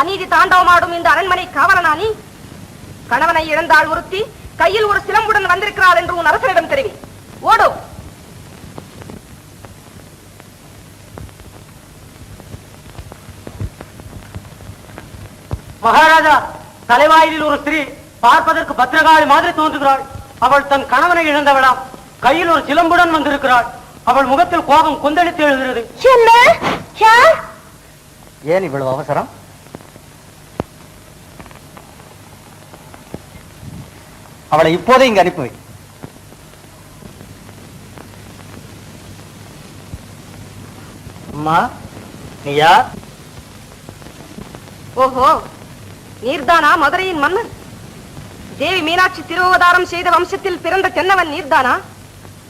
அநீதி தாண்டவமாடும் இந்த அரண்மனை காவலனா நீ கணவனை இழந்தாள் ஒருத்தி கையில் ஒரு சிலம்புடன் வந்திருக்கிறாள் என்று உன் அரசனிடம் தெரிவி. ஓடு. மகாராஜா தலைவாயிலில் ஒரு ஸ்திரீ பார்ப்பதற்கு பத்திரகாளி மாதிரி தோன்றுகிறாள். அவள் தன் கணவனை இழந்தவளாம். கையில் ஒரு சிலம்புடன் வந்திருக்கிறாள். அவள் முகத்தில் கோபம் கொந்தளித்து எழுகிறது. ஏன் இவ்வளவு அவசரம்? அவளை இப்போதே இங்கு அனுப்பி வை. அம்மா நீ யார்? ஓஹோ நீர்தானா மதுரையின் மன்னன்? தேவி மீனாட்சி திருவதாரம் செய்த வம்சத்தில் பிறந்த தென்னவன் நீர்தானா?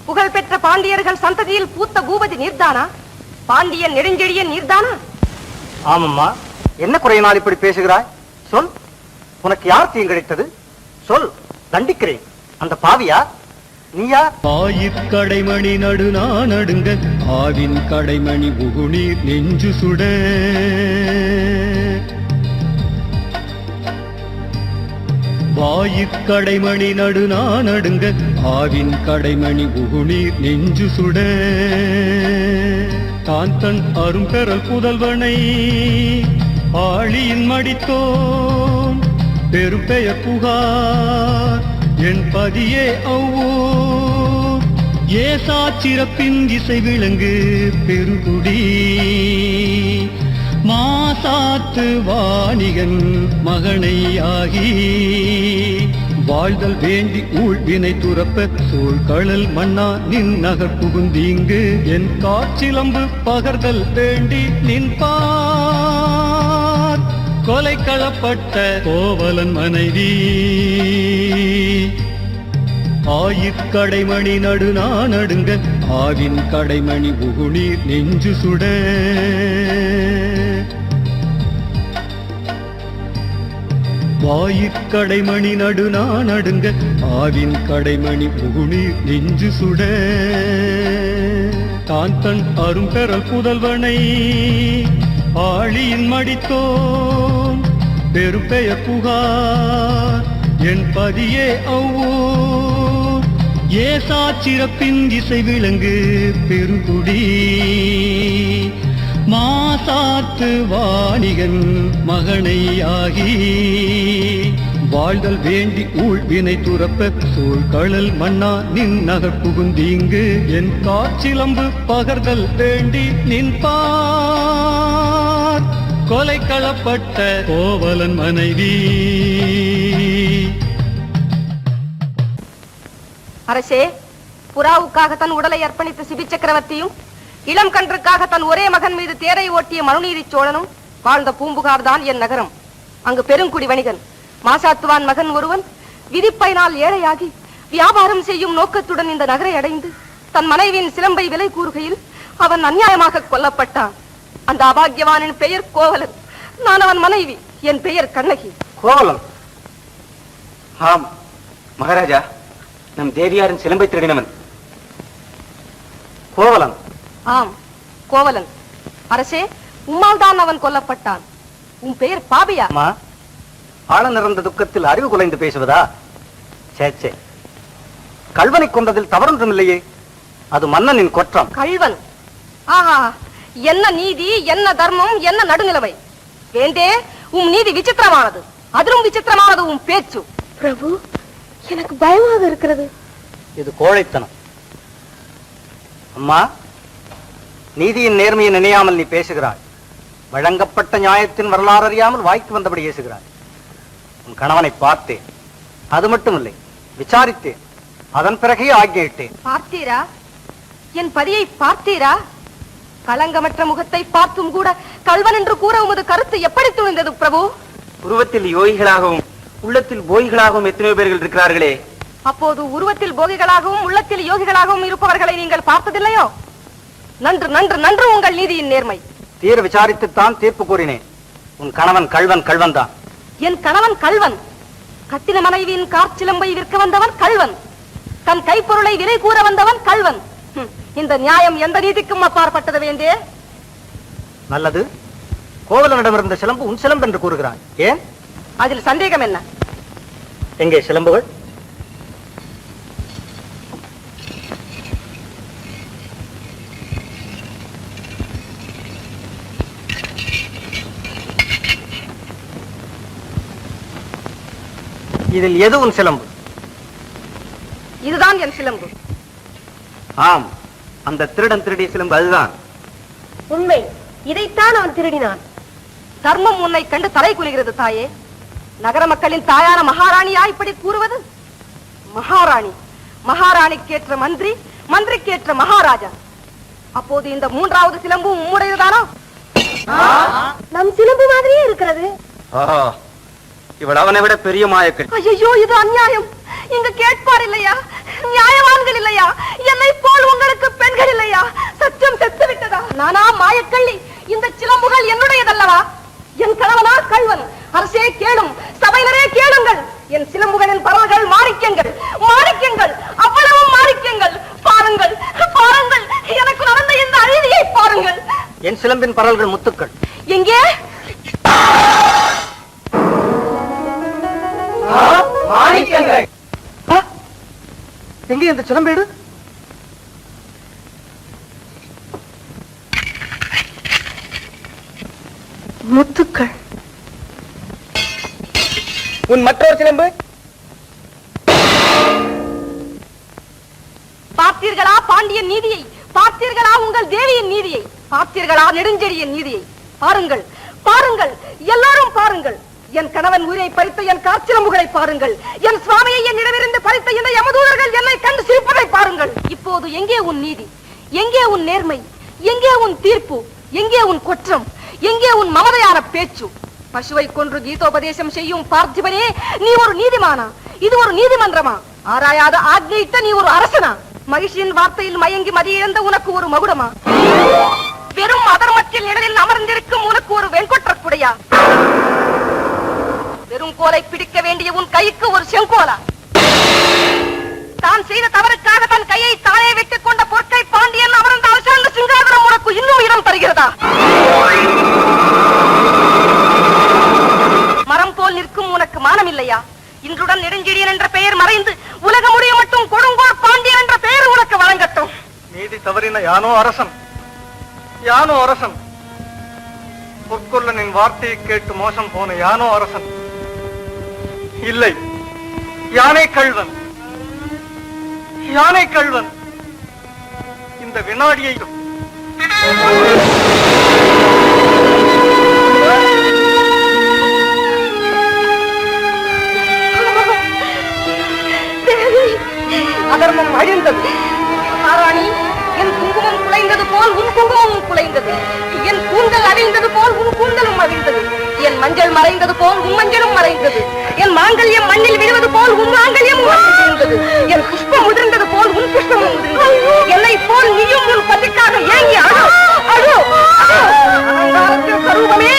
புகழ்பெற்ற பாண்டியர்கள் சந்ததியில் பூத்த பூபதி நீர்தானா? பாண்டியன் நெடுஞ்செழியன் நீர்தானா? ஆமம்மா. என்ன குறையினால் இப்படி பேசுகிறாய்? சொல். உனக்கு யார் தீங்கிழைத்தது? சொல். தண்டிக்கிறேன். அந்த பாவியா? நீயா? ஆயிற் கடைமணி நடுநா நடுங்க ஆவின் கடைமணி உகுநீர் நெஞ்சு சுட. வாயிற் கடைமணி நடுநா நடுங்க ஆவின் கடைமணி உகுநீர் நெஞ்சு சுட. தான் தன் அரும்பெறல் புதல்வனை ஆழியின் பெரும் பெயர் புகார். என் பதியே அவ்வூர் ஏசா சிறப்பின் இசை விளங்கு பெருகுடி மாசாத்து வாணிகன் மகனையாகி. வாழ்தல் வேண்டி ஊழ்வினை துறப்ப சூழ்கழல் மன்னா நின் நகர் புகுந்தீங்கு. என் காற்றிலம்பு பகர்தல் வேண்டி நின் பா களப்பட்ட கோவலன் மனைவி. ஆயிற் கடைமணி நடுநா நடுங்க ஆவின் கடைமணி புகுநீர் நெஞ்சு சுட. வாயிற் கடைமணி நடுநா நடுங்க ஆவின் கடைமணி புகுநீர் நெஞ்சு சுட. தான் தன் அரும்பெறல் புதல்வனை ஆழியின் பெரும் பெயர் புகார். என் பதியே அவ்வூர். ஏசா சிறப்பின் இசை விளங்கு பெருகுடி மாசாத்து வாணிகன் மகனையாகி. வாழ்தல் வேண்டி ஊழ்வினை துறப்ப சூழ்கழல் மன்னா நின் நகர் புகுந்தீங்கு. என் காற்றிலம்பு பகர்தல் வேண்டி நின்பா கொலை களப்பட்ட கோவலன் மனைவி. அரசே புறாவுக்காக தன் உடலை அர்ப்பணித்த சிபி சக்கரவர்த்தியும் இளம் கன்றுக்காக தன் ஒரே மகன் மீது தேரை ஓட்டிய மனுநீதி சோழனும் வாழ்ந்த பூம்புகார் தான் என் நகரம். அங்கு பெருங்குடி வணிகன் மாசாத்துவான் மகன் ஒருவன் விதிப்பயனால் ஏழையாகி வியாபாரம் செய்யும் நோக்கத்துடன் இந்த நகரை அடைந்து தன் மனைவியின் சிலம்பை விலை கூறுகையில் அவன் அநியாயமாக கொல்லப்பட்டான். அந்த அபாகியவானின் பெயர் கோவலன். நான் அவன் மனைவி. என் பெயர் கண்ணகி. கோவலம்? ஆம் மகாராஜா நம் தேவியாரின் சிலம்பை திருடினவன். கோவலன்? ஆம் கோவலன். அரசே உம்மால் தான் அவன் கொல்லப்பட்டான். உன் பெயர் பாபியா. அம்மா ஆழ நிறந்த துக்கத்தில் அறிவு குலைந்து பேசுவதா? சே சே. கல்வனை கொண்டதில் தவறொன்றும் இல்லையே அது மன்னனின் குற்றம். கள்வன். ஆஹா என்ன நீதி என்ன தர்மம் என்ன நடுநிலைமை? வேண்டே உம் நீதி விசித்திரமானது. அதிலும் விசித்திரமானது உன் பேச்சு. பிரபு எனக்கு பயமாக இருக்கிறது. இது கோழைத்தனம். அம்மா நீதியின் நேர்மையை நினையாமல் நீ பேசுகிறாய். வழங்கப்பட்ட நியாயத்தின் வரலாறு அறியாமல் வாய்க்கு வந்தபடி ஏசுகிறாய் உன் கணவனை பார்த்தேன். அது மட்டுமில்லை விசாரித்தேன். அதன் பிறகே ஆக்ஞையிட்டேன் பார்த்தீரா? என் பதியை பார்த்தீரா? களங்கமற்ற முகத்தை பார்த்தும் கூட கல்வன் என்று கூற உமது கருத்து எப்படி துணிந்தது பிரபு? உருவத்தில் யோகிகளாகவும் உள்ளத்தில் போகிகளாகவும் எத்தனையோ பேர்கள் இருக்கிறார்களே. அப்போது உருவத்தில் போகிகளாகவும் உள்ளத்தில் யோகிகளாகவும் இருப்பவர்களை நீங்கள் பார்த்ததில்லையோ? நன்று நன்று நன்று உங்கள் நீதியின் நேர்மை. தீர விசாரித்துத்தான் தீர்ப்பு கூறினேன். உன் கணவன் கள்வன் கள்வன் தான் என் கணவன் கள்வன். கட்டின மனைவியின் காற்சிலம்பை விற்க வந்தவன் கள்வன். தன் கைப்பொருளை விலை கூற வந்தவன் கள்வன். ஹம், இந்த நியாயம் எந்த நீதிக்கும் அப்பாற்பட்டது வேண்டே? நல்லது. கோவலனிடமிருந்த சிலம்பு உன் சிலம்பு என்று கூறுகிறாய். ஏன்? அதில் சந்தேகம் என்ன? எங்கே சிலம்புகள்? இதில் எது உன் சிலம்பு? இதுதான் என் சிலம்பு. ஆம் அந்த திருடன் திருடிய சிலம்பு அதுதான். உண்மை இதைத்தான் அவன் திருடினான். தர்மம் உன்னை கண்டு தலை குனிகிறது தாயே. நகர மக்களின் தாயான மகாராணியா இப்படி கூறுவது? மகாராணி மகாராணிக்கேற்ற மந்திரி மந்திரிக்கேற்ற மகாராஜா. அப்போது இந்த மூன்றாவது சிலம்பும் உம்முடையதுதானா? நம் சிலம்பு மாதிரியே இருக்கிறது. இவள் அவனை விட பெரிய மாயக்கள் ஐயோ இது அநியாயம். இங்க கேட்பார் இல்லையா? நியாயவான்கள் இல்லையா? என்னை போல் உங்களுக்கு பெண்கள் இல்லையா? சத்தியம் செத்து விட்டதா நானா மாயக்கள்ளி. இந்த சிலம்புகள் என்னுடையதல்லவா? என் கணவனா கள்வன். அரசே கேளும். சபையினரே கேளுங்கள். என் சிலம்புகளின் பரல்கள் மாணிக்கங்கள். மாணிக்கங்கள். அவ்வளவும் மாணிக்கங்கள். பாருங்கள். பாருங்கள். எனக்கு நடந்த இந்த அநீதியை பாருங்கள். என் சிலம்பின் பரல்கள் முத்துக்கள். எங்கே? ஆ? எங்கே இந்த சிலம்பேடு? முத்துக்கள். உன் மற்றொரு சிலம்பு? பார்த்தீர்களா பாண்டியன் நீதியை? பார்த்தீர்களா உங்கள் தேவியின் நீதியை? பார்த்தீர்களா நெடுஞ்செழியின் நீதியை? பாருங்கள் பாருங்கள் எல்லாரும் பாருங்கள். என் கணவன் உயிரை பறித்த என் காய்ச்சலம்புகளை பாருங்கள். என் சுவாமியை என்னிடமிருந்து பறித்த இந்த யமதூதர்கள் என்னை கண்டு சிரிப்பதை பாருங்கள். இப்போது எங்கே உன் நீதி? எங்கே உன் நேர்மை? எங்கே உன் தீர்ப்பு? எங்கே உன் குற்றம்? எங்கே உன் மமதையான பேச்சு? பசுவை கொன்று கீதோபதேசம் செய்யும் பார்த்திபனே நீ ஒரு நீதிமானா? இது ஒரு நீதிமன்றமா? ஆராயாத ஆக்ஞையிட்ட நீ ஒரு அரசனா? மகிழ்ச்சியின் வார்த்தையில் மயங்கி மதியிழந்த உனக்கு ஒரு மகுடமா? வெறும் அதர்மத்தில் நிழலில் அமர்ந்திருக்கும் உனக்கு ஒரு வெண்கொற்ற பெருங்கோலை பிடிக்க வேண்டிய உன் கைக்கு ஒரு செங்கோலா. தான் செய்த தவறுக்காக தன் கையை தானே வெட்டிக் கொண்ட பொற்கை பாண்டியன் அவரந்த அவசாந்த சிங்காதனம் உனக்கு இன்னும் இடம் தருகிறதா? மரம் போல் நிற்கும் உனக்கு மானம் இல்லையா? இன்றுடன் நெடுஞ்செழியன் என்ற பெயர் மறைந்து உலக முடிய மட்டும் கொடுங்கோர் பாண்டியன் என்ற பெயர் உனக்கு வழங்கட்டும். நீதி தவறின யானோ அரசன்? யானோ அரசன்? பொற்கொள்ளனின் வார்த்தையை கேட்டு மோசம் போன யானோ அரசன்? இல்லை. யானை கள்வன் யானை கள்வன் இந்த வினாடியையும். போல் உன் குங்குமம் குலைந்தது என் கூந்தல் அவிழ்ந்தது போல் உன் கூந்தலும் அவிழ்ந்தது என் மஞ்சள் மறைந்தது போல் உன் மஞ்சளும் மறைந்தது என் மாங்கல்யம் மண்ணில் விழுவது போல் உன் மாங்கல்யம் விழுந்தது என் புஷ்பம் உதிர்ந்தது போல் உன் புஷ்பமும் உதிர்ந்தது என்னை போல் நீயும் உன் பதிக்காக ஏங்கி அழு அழு கருவமே